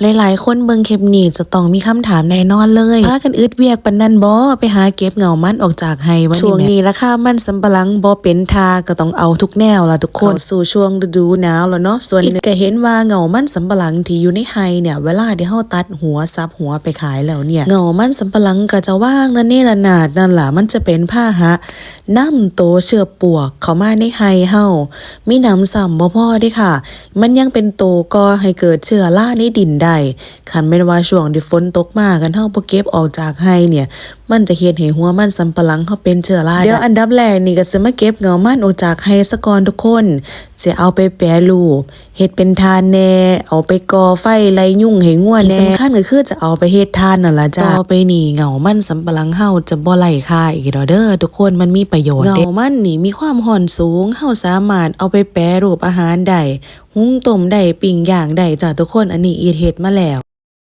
หลายๆ คนเบิ่งคลิปนี้จะต้องมีคำถามแน่นอนเลยพากันอึดเวียกปันนั่นบ่ไปหาเก็บเหงามันออกจากไห้วันช่วงนี้ราคามันสำปะหลังบ่เป็นทาก็ต้องเอาทุกแนวล่ะทุกคนเข้าสู่ช่วงฤดูหนาวแล้วเนาะส่วนอีกก็เห็นว่าเหงามันสำปะหลังที่อยู่ในไห้เนี่ยเวลาที่เฮาตัดหัวซับหัวไปขายแล้วเนี่ยเหงามันสำปะหลังก็จะว่างนั่นนี่ละนาดนั่นล่ะมันจะเป็นผ้าหะนํโตเชื้อปวกเข้ามาในไห้เฮามีหนำซ้ำบ่พอเด้ค่ะ มันยังเป็นโตก่อให้เกิดเชื้อราในดินได้คันแม่นว่าช่วงที่ฝนตกมากกันเฮาบ่เก็บออกจากไห้เนี่ย มันจะเฮ็ดให้หัวมันสำปะหลังเฮาเป็นเชื้อราเดี๋ยวอันดับแรกนี่ก็สิมาเก็บเงามันออกจากไห้ซะก่อนทุกคน จะเอาไปแปรรูปเฮ็ดเป็นทานแหน่เอาไปก่อไฟไล่ยุ่งให้งัวแหน่ที่สำคัญก็คือจะเอาไปเฮ็ดทานนั่นล่ะจ้าต่อไปนี่เงามันสำปะหลังเฮาจะบ่ไล่ค่าอีกดอกเด้อทุกคนมันมีประโยชน์เงามันนี่มีความห่อนสูงเฮาสามารถเอาไปแปรรูปอาหารได้หุงต้มได้ปิ้งย่างได้จ้าทุกคนอันนี้อีเฮ็ดมาแล้ว